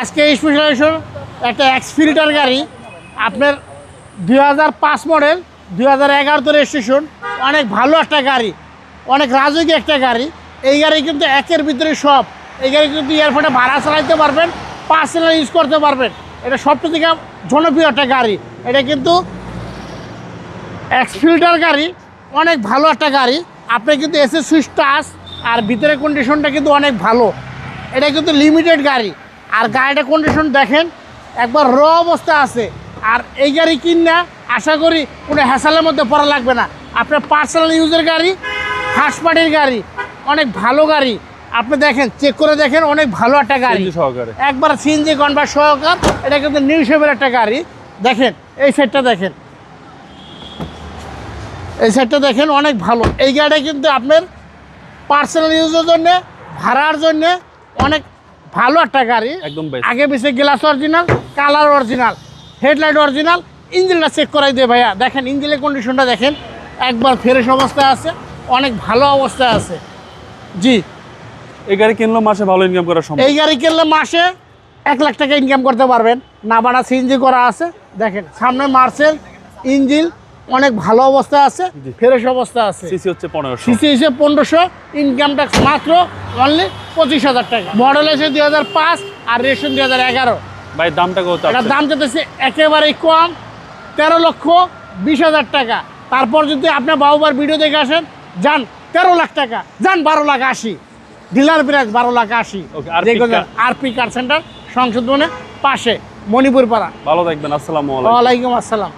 আজকে স্পেশালাইজেশন একটা x filter গাড়ি। আপনার দুই হাজার পাঁচ মডেল দুই হাজার এগারোতে রেজিস্ট্রেশন অনেক ভালো একটা গাড়ি, অনেক রাজকীয় একটা গাড়ি। এই গাড়ি কিন্তু একের ভিতরে সব। এই গাড়ি কিন্তু এয়ারপোর্টে ভাড়া চালাইতে পারবেন পার্সোনাল ইউজ করতে পারবেন। এটা সবচেয়ে থেকে জনপ্রিয় একটা গাড়ি। এটা কিন্তু এক্স ফিল্টার গাড়ি, অনেক ভালো একটা গাড়ি। আপনি কিন্তু এসে সুইচ টাচ আর ভিতরে কন্ডিশনটা কিন্তু অনেক ভালো। এটা কিন্তু লিমিটেড গাড়ি। আর গাড়িটা কন্ডিশন দেখেন একবার র অবস্থা আছে। আর এই গাড়ি কিনা আশা করি কোনো হ্যাসালের মধ্যে পড়া লাগবে না। আপনার পার্সোনাল ইউজের গাড়ি ফার্স্ট পার্টির গাড়ি অনেক ভালো গাড়ি। আপনি দেখেন চেক করে দেখেন অনেক ভালো একটা গাড়ি। সহকারে। একবার সিএনজি কনভার্ট সহকার এটা কিন্তু নিউ শেপের একটা গাড়ি। দেখেন এই সাইডটা দেখেন। এই সাইডটা দেখেন অনেক ভালো। এই গাড়িটা কিন্তু আপনার পার্সোনাল ইউজের জন্যে ভাড়ার জন্যে অনেক ভালো একটা গাড়ি। একদম আগে পিছিয়ে glass original colour original headlight original ইঞ্জিনটা চেক করাই দিয়ে ভাইয়া। দেখেন ইঞ্জিনের কন্ডিশনটা দেখেন একবার ফ্রেশ অবস্থায় আছে অনেক ভালো অবস্থায় আছে। জি। এই গাড়ি কিনলে মাসে ভালো ইনকাম করা সম্ভব। এই গাড়ি কিনলে মাসে এক লাখ টাকা ইনকাম করতে পারবেন। না নাবানা সিএনজি করা আছে। দেখেন সামনে মার্সেল ইঞ্জিন অনেক ভালো অবস্থা আছে। ফ্রেশ অবস্থা আছে। সিসি হচ্ছে পনেরোশো। সিসি হিসেবে পনেরোশো ইনকাম ট্যাক্স মাত্র অনলি পঁচিশ হাজার টাকা। মডেল এসে দুই হাজার পাঁচ আর রেশন দুই হাজার এগারো। ভাই দামটা কত এটার দাম যেতেছে একেবারেই কম তেরো লক্ষ বিশ হাজার টাকা। তারপর যদি আপনার বাবুবার ভিডিও দেখে আসেন যান তেরো লাখ টাকা যান বারো লাখ আশি। ডিলার প্রাইস বারো লাখ আশি। RP car- কার সেন্টার সংশোধনের পাশে মণিপুর পাড়া ভালো থাকবেন আসসালামু আলাইকুম। আসসালাম।